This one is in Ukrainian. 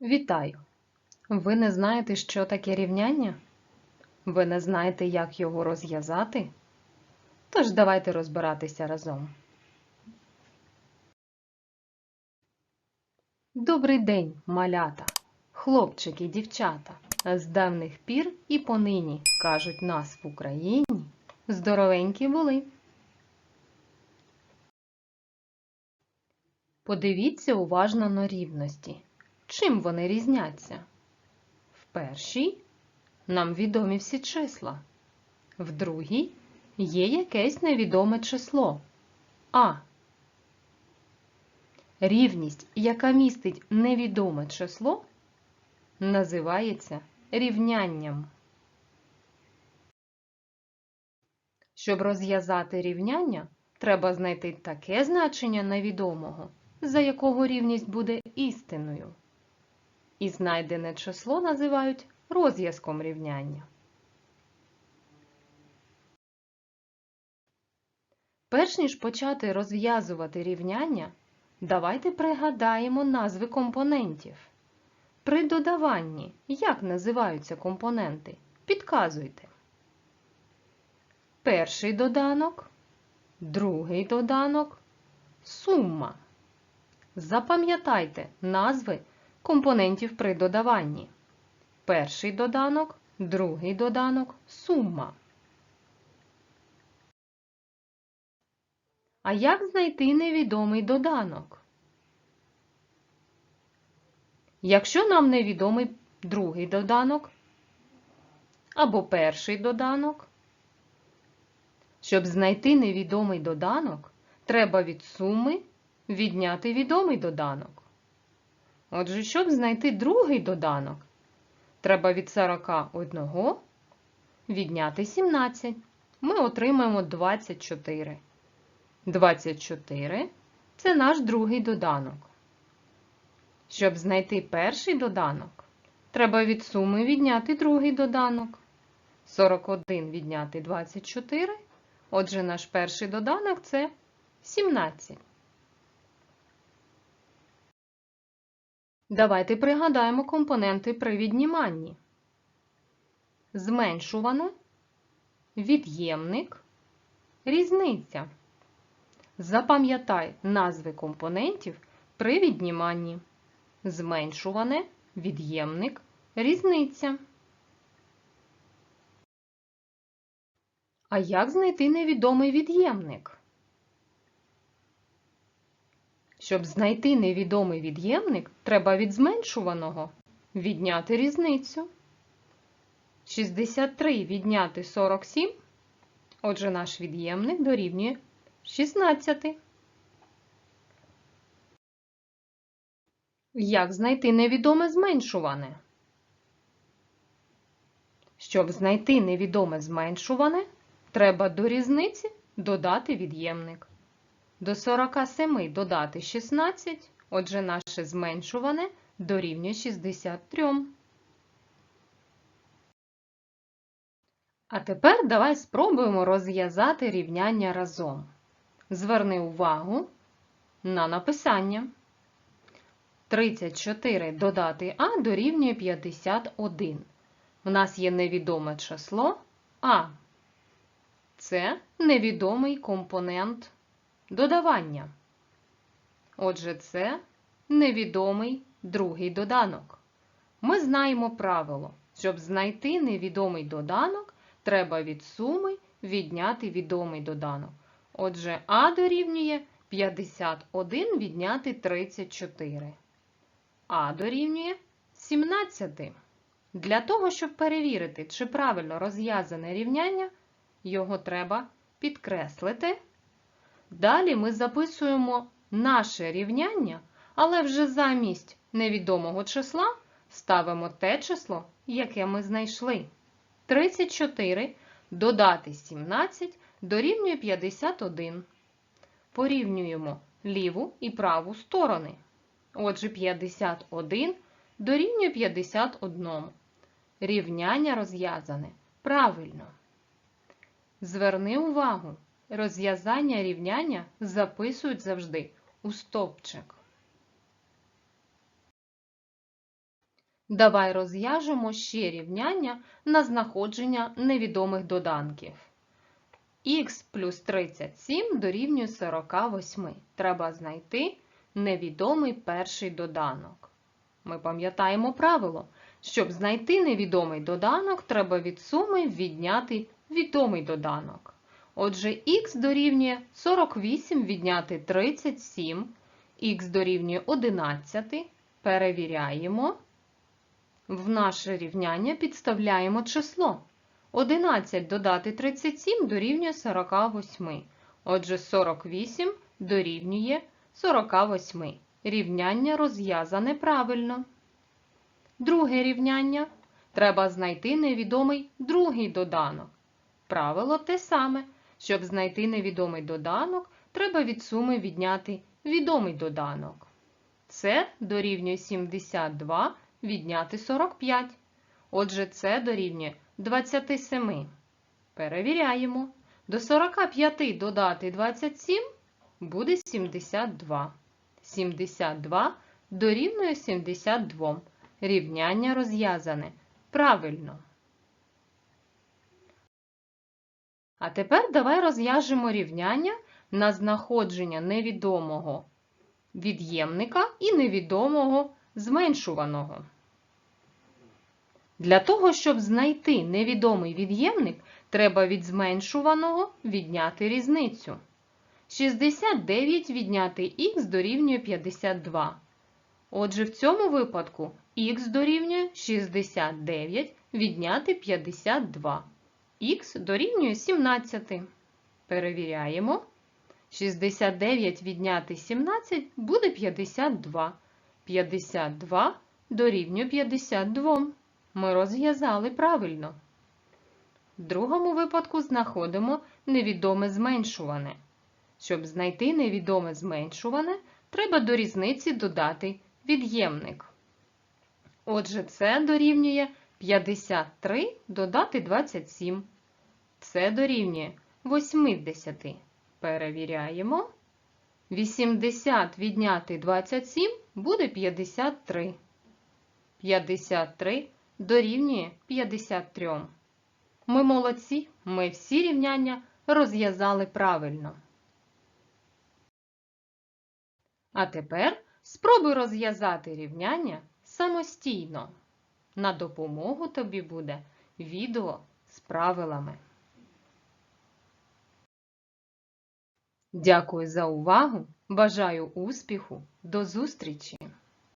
Вітаю! Ви не знаєте, що таке рівняння? Ви не знаєте, як його розв'язати? Тож давайте розбиратися разом. Добрий день, малята, хлопчики, дівчата. З давних пір і понині, кажуть нас в Україні, здоровенькі були. Подивіться уважно на рівності. Чим вони різняться? В першій нам відомі всі числа. В другій є якесь невідоме число А. Рівність, яка містить невідоме число, називається рівнянням. Щоб розв'язати рівняння, треба знайти таке значення невідомого, за якого рівність буде істинною. І знайдене число називають розв'язком рівняння. Перш ніж почати розв'язувати рівняння, давайте пригадаємо назви компонентів. При додаванні як називаються компоненти? Підказуйте. Перший доданок, другий доданок, сума. Запам'ятайте назви компонентів при додаванні. Перший доданок, другий доданок, сума. А як знайти невідомий доданок? Якщо нам невідомий другий доданок або перший доданок, щоб знайти невідомий доданок, треба від суми відняти відомий доданок. Отже, щоб знайти другий доданок, треба від 41 відняти 17. Ми отримаємо 24. 24 це наш другий доданок. Щоб знайти перший доданок, треба від суми відняти другий доданок. 41 відняти 24. Отже, наш перший доданок це 17. Давайте пригадаємо компоненти при відніманні. Зменшувано, від'ємник, різниця. Запам'ятай назви компонентів при відніманні. Зменшуване, від'ємник, різниця. А як знайти невідомий від'ємник? Щоб знайти невідомий від'ємник, треба від зменшуваного відняти різницю. 63 відняти 47. Отже, наш від'ємник дорівнює 16. Як знайти невідоме зменшуване? Щоб знайти невідоме зменшуване, треба до різниці додати від'ємник. До 47 додати 16, отже, наше зменшуване дорівнює 63. А тепер давай спробуємо розв'язати рівняння разом. Зверни увагу на написання. 34 додати А дорівнює 51. У нас є невідоме число А. Це невідомий компонент додавання. Отже, це невідомий другий доданок. Ми знаємо правило. Щоб знайти невідомий доданок, треба від суми відняти відомий доданок. Отже, А дорівнює 51 відняти 34. А дорівнює 17. Для того, щоб перевірити, чи правильно розв'язане рівняння, його треба підкреслити. Далі ми записуємо наше рівняння, але вже замість невідомого числа ставимо те число, яке ми знайшли. 34 додати 17 дорівнює 51. Порівнюємо ліву і праву сторони. Отже, 51 дорівнює 51. Рівняння розв'язане. Правильно. Зверни увагу, розв'язання рівняння записують завжди у стовпчик. Давай розв'яжемо ще рівняння на знаходження невідомих доданків. х плюс 37 дорівнює 48. Треба знайти невідомий перший доданок. Ми пам'ятаємо правило. Щоб знайти невідомий доданок, треба від суми відняти відомий доданок. Отже, х дорівнює 48 відняти 37, х дорівнює 11. Перевіряємо. В наше рівняння підставляємо число. 11 додати 37 дорівнює 48. Отже, 48 дорівнює 48. Рівняння розв'язане правильно. Друге рівняння. Треба знайти невідомий другий доданок. Правило те саме. Щоб знайти невідомий доданок, треба від суми відняти відомий доданок. Це дорівнює 72 відняти 45. Отже, це дорівнює 27. Перевіряємо. До 45 додати 27 буде 72. 72 дорівнює 72. Рівняння розв'язане. Правильно. А тепер давай розв'яжемо рівняння на знаходження невідомого від'ємника і невідомого зменшуваного. Для того, щоб знайти невідомий від'ємник, треба від зменшуваного відняти різницю. 69 відняти х дорівнює 52. Отже, в цьому випадку х дорівнює 69 відняти 52. Х дорівнює 17. Перевіряємо. 69 відняти 17 буде 52. 52 дорівнює 52. Ми розв'язали правильно. В другому випадку знаходимо невідоме зменшуване. Щоб знайти невідоме зменшуване, треба до різниці додати від'ємник. Отже, це дорівнює 53 додати 27. Це дорівнює 80. Перевіряємо. 80 відняти 27 буде 53. 53 дорівнює 53. Ми молодці, ми всі рівняння розв'язали правильно. А тепер спробуй розв'язати рівняння самостійно. На допомогу тобі буде відео з правилами. Дякую за увагу! Бажаю успіху! До зустрічі!